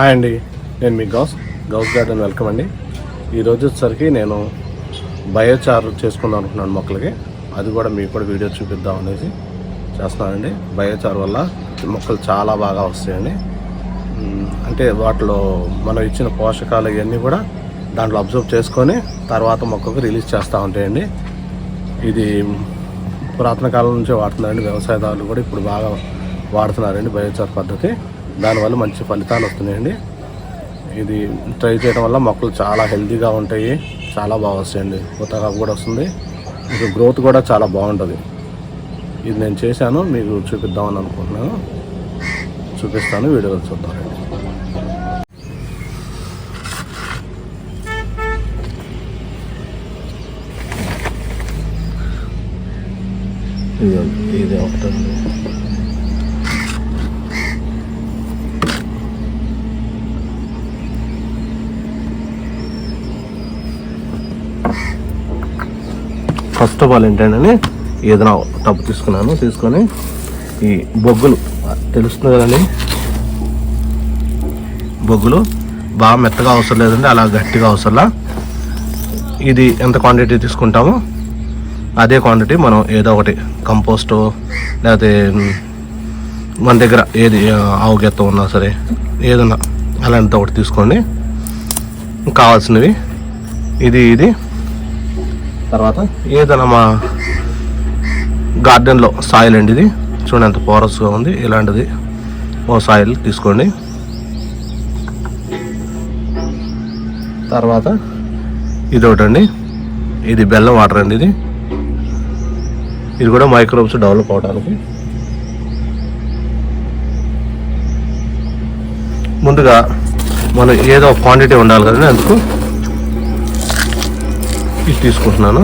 Hi అండి నేను మీ గౌస్. గౌస్ గార్డెన్ వెల్కమ్ అండి. ఈరోజు వచ్చేసరికి నేను బయోచార్ చేసుకుందాం అనుకున్నాను మొక్కలకి. అది కూడా మీకు కూడా వీడియో చూపిద్దాం అనేసి చేస్తున్నానండి. బయోచార్ వల్ల మొక్కలు చాలా బాగా వస్తాయండి. అంటే వాటిలో మనం ఇచ్చిన పోషకాలు ఇవన్నీ కూడా దాంట్లో అబ్జర్వ్ చేసుకొని తర్వాత మొక్కకు రిలీజ్ చేస్తూ ఉంటాయండి. ఇది పురాతన కాలం నుంచే వాడుతున్నారండి. వ్యవసాయదారులు కూడా ఇప్పుడు బాగా వాడుతున్నారండి బయోచార్ పద్ధతి. దానివల్ల మంచి ఫలితాలు వస్తున్నాయండి. ఇది ట్రై చేయడం వల్ల మొక్కలు చాలా హెల్తీగా ఉంటాయి. చాలా బాగా వస్తాయండి. కొత్తగా కూడా వస్తుంది. మీకు గ్రోత్ కూడా చాలా బాగుంటుంది. ఇది నేను చేశాను. మీకు చూపిద్దామని అనుకుంటున్నాను. చూపిస్తాను. వీడియో చూద్దాం. ఇది ఇది ఒకటండి ఫస్ట్ ఆఫ్ ఆల్ ఏంటంటే ఏదైనా టబ్బు తీసుకున్నాను తీసుకొని ఈ బొగ్గులు తెలుస్తుంది కదండి? బొగ్గులు బాగా మెత్తగా అవసరం లేదండి అలా గట్టిగా అవసరంలా ఇది ఎంత క్వాంటిటీ తీసుకుంటామో అదే క్వాంటిటీ మనం ఏదో ఒకటి కంపోస్టు లేకపోతే మన దగ్గర ఏది ఆ, ఆవు గెత్తం ఉన్నా సరే ఏదన్నా అలాంటిది ఒకటి తీసుకోండి. కావాల్సినవి ఇది ఇది. తర్వాత ఏదైనా మా గార్డెన్లో సాయిల్ అండి ఇది చూడండి ఎంత పోరస్గా ఉంది. ఇలాంటిది ఓ సాయిల్ తీసుకోండి. తర్వాత ఇది ఒకటండి ఇది బెల్లం వాటర్ అండి ఇది ఇది కూడా మైక్రోబ్స్ డెవలప్ అవడానికి. ముందుగా మనం ఏదో క్వాంటిటీ ఉండాలి కదండి అందుకు. ఇది తీసుకుంటున్నాను.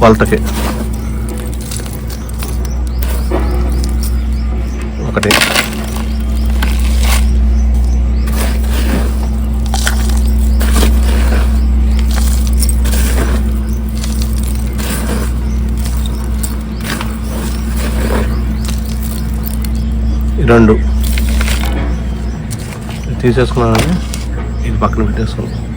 కొలతకి ఒకటి. ఈ రెండు తీసేసుకున్నానండి. ఇది పక్కన పెట్టేసుకున్నాను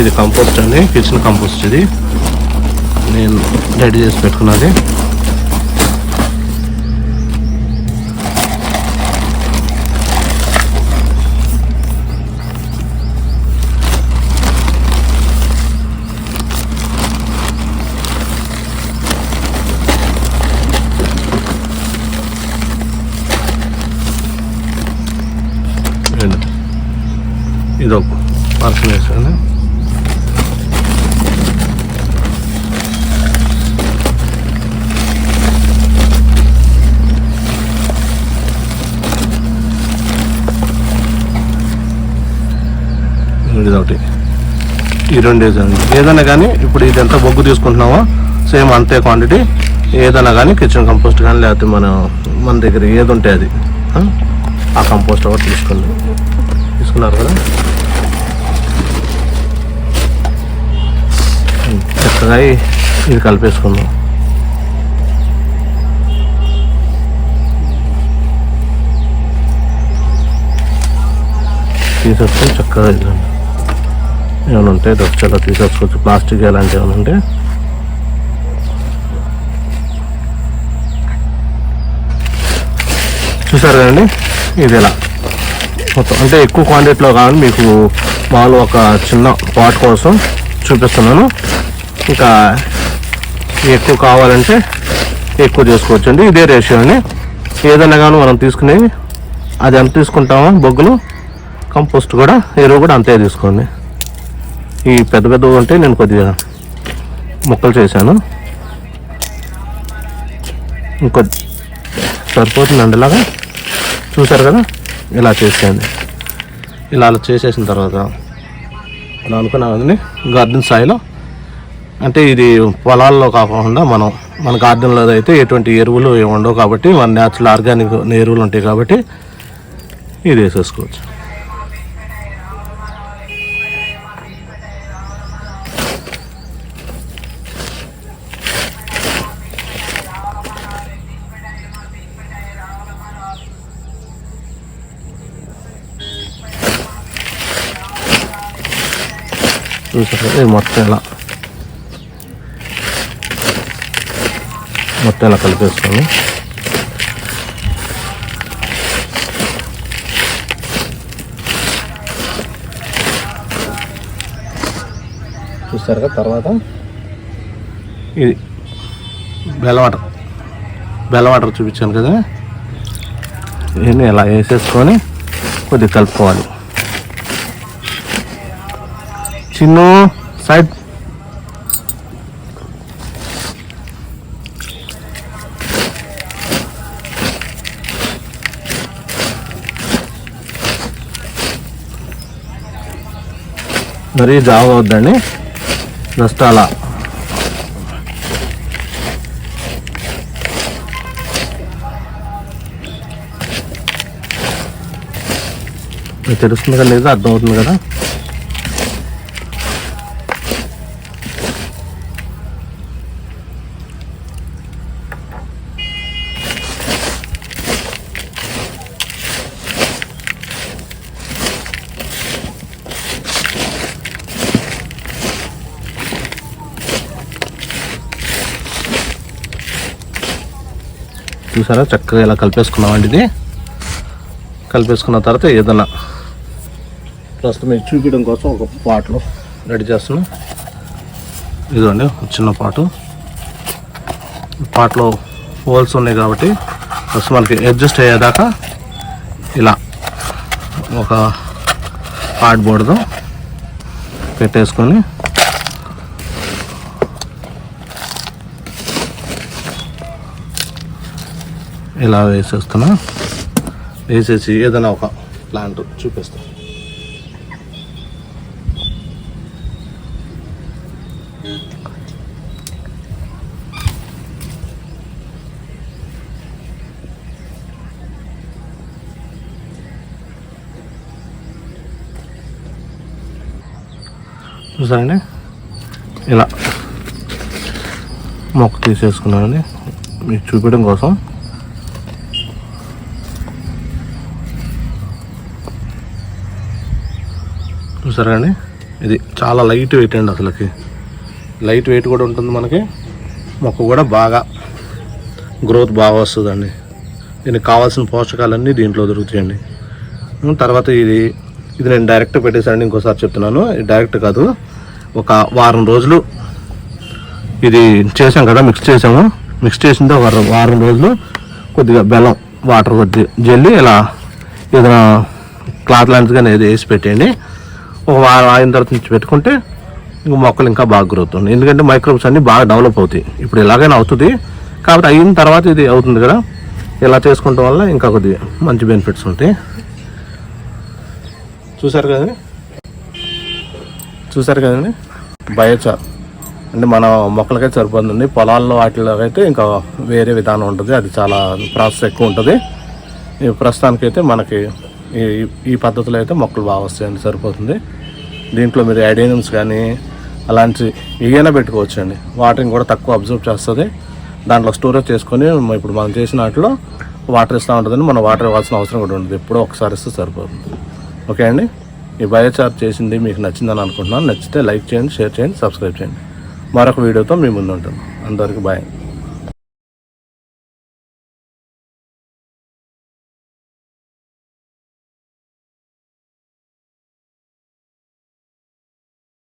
ఇది కంపోస్ట్ అండి కిచెన్ కంపోస్ట్ ఇది. నేను రెడీ చేసి పెట్టుకున్నది. ఇది ఒక పర్సన్ వేసాను ఇది ఒకటి. ఈ రెండు వేసాను ఏదైనా కానీ ఇప్పుడు ఇది ఎంత బొగ్గు తీసుకుంటున్నామో సేమ్ అంతే క్వాంటిటీ ఏదైనా కానీ కిచెన్ కంపోస్ట్ కానీ లేకపోతే మన మన దగ్గర ఏది ఉంటే అది. ఆ? కంపోస్ట్ ఒకటి తీసుకోండి. తీసుకున్నారు కదా? చక్కగా ఇది కలిపేసుకుందాం. తీసేసుకొని చక్కగా ఇదండి. ఏమైనా ఉంటే దొరచలో తీసేసుకోవచ్చు. ప్లాస్టిక్ ఎలాంటివి ఏమైనా ఉంటే. చూసారు కదండి? ఇది ఇలా మొత్తం అంటే ఎక్కువ క్వాంటిటీలో కావాలి మీకు మామూలు ఒక చిన్న పాట్ కోసం చూపిస్తున్నాను. ఇంకా ఎక్కువ కావాలంటే ఎక్కువ చేసుకోవచ్చు అండి ఇదే రేషియో అండి. ఏదైనా కానీ మనం తీసుకునేవి అది ఎంత తీసుకుంటామో బొగ్గులు కంపోస్ట్ కూడా ఎరువు కూడా అంతే తీసుకోండి. ఈ పెద్ద పెద్దవి ఉంటే నేను కొద్దిగా ముక్కలు చేశాను. ఇంకొద్ది సరిపోతుందండి ఇలాగా చూసారు కదా? ఇలా చేసేయండి ఇలా అలా చేసేసిన తర్వాత అలా అనుకున్నామండి గార్డెన్ స్థాయిలో. అంటే ఇది పొలాల్లో కాకుండా మనం మన గార్డెన్లో అయితే ఎటువంటి ఎరువులు ఏమి ఉండవు కాబట్టి మన న్యాచురల్ ఆర్గానిక్ ఎరువులు ఉంటాయి కాబట్టి ఇది వేసేసుకోవచ్చు. చూసారు ఇది మొత్తం ఇలా. మొత్తం ఇలా కలిపేసుకోండి చూస్తారు కదా తర్వాత? ఇది బెల్ల వాటర్. బెల్ల వాటర్ చూపించాను కదా. ఇవన్నీ ఇలా వేసేసుకొని కొద్దిగా కలుపుకోవాలి. చిన్ను సైడ్ మరీ జావ అవుద్దండి జస్ట్ అలా మీకు తెలుస్తుంది కదా లేదా అర్థమవుతుంది కదా? చూసారా? చక్కగా ఇలా కలిపేసుకున్నామండి ఇది. కలిపేసుకున్న తర్వాత ఏదైనా ప్రస్తుతం ఇది చూపించడం కోసం ఒక పాటలో రెడీ చేస్తున్నాం. ఇదండి చిన్న పాటు. పాటలో హోల్స్ ఉన్నాయి కాబట్టి ఫస్ట్ మనకి అడ్జస్ట్ అయ్యేదాకా ఇలా ఒక కార్డ్బోర్డ్తో పెట్టేసుకొని ఇలా వేసేస్తున్నా? వేసేసి ఏదైనా ఒక ప్లాంట్ చూపిస్తాం. చూసారండి? ఇలా మొక్క తీసేసుకున్నానండి. మీకు చూపించడం కోసం చూసారా అండి ఇది చాలా లైట్ వెయిట్ అండి అసలుకి. లైట్ వెయిట్ కూడా ఉంటుంది మనకి. మొక్క కూడా బాగా గ్రోత్ బాగా వస్తుందండి. దీనికి కావాల్సిన పోషకాలన్నీ దీంట్లో దొరుకుతాయండి. తర్వాత ఇది ఇది నేను డైరెక్ట్ పెట్టేశానండి ఇంకోసారి చెప్తున్నాను. ఇది డైరెక్ట్ కాదు. ఒక వారం రోజులు ఇది చేసాం కదా మిక్స్ చేసాము మిక్స్ చేసిన వారం వారం రోజులు కొద్దిగా బెల్లం వాటర్ కొద్ది జల్లి ఇలా ఏదైనా క్లాత్ లాంటిది కానీ ఏదో వేసి పెట్టేయండి. ఒక వారం అయిన తర్వాత నుంచి పెట్టుకుంటే ఇంక మొక్కలు ఇంకా బాగా గ్రోత్ అవుతుంది ఎందుకంటే మైక్రోబ్స్ అన్నీ బాగా డెవలప్ అవుతాయి. ఇప్పుడు ఎలాగైనా అవుతుంది. కాబట్టి అయిన తర్వాత ఇది అవుతుంది కదా. ఇలా చేసుకోవటం వల్ల ఇంకా కొద్దిగా మంచి బెనిఫిట్స్ ఉంటాయి. చూసారు కదండి? చూసారు కదండి? బయోచార్ అంటే మన మొక్కలకైతే సరిపోతుంది. పొలాల్లో వాటిలో అయితే ఇంకా వేరే విధానం ఉంటుంది. అది చాలా ప్రాసెస్ ఎక్కువ ఉంటుంది. ప్రస్తుతానికైతే మనకి ఈ ఈ పద్ధతిలో అయితే మొక్కలు బాగా వస్తాయండి సరిపోతుంది. దీంట్లో మీరు యాడేనియమ్స్ కానీ అలాంటి ఏదైనా పెట్టుకోవచ్చు అండి వాటరింగ్ కూడా తక్కువ అబ్జర్వ్ చేస్తుంది. దాంట్లో స్టోరేజ్ చేసుకొని ఇప్పుడు మనం చేసిన వాటిలో వాటర్ ఇస్తూ ఉంటుందని మనం వాటర్ ఇవ్వాల్సిన అవసరం కూడా ఉంటుంది ఎప్పుడో ఒకసారి ఇస్తే సరిపోతుంది. ఓకే అండి? ఈ బయోచార్ చేసింది మీకు నచ్చిందని అనుకుంటున్నాను. నచ్చితే లైక్ చేయండి షేర్ చేయండి సబ్స్క్రైబ్ చేయండి. మరొక వీడియోతో మీ ముందు ఉంటాను అందరికీ బాయ్.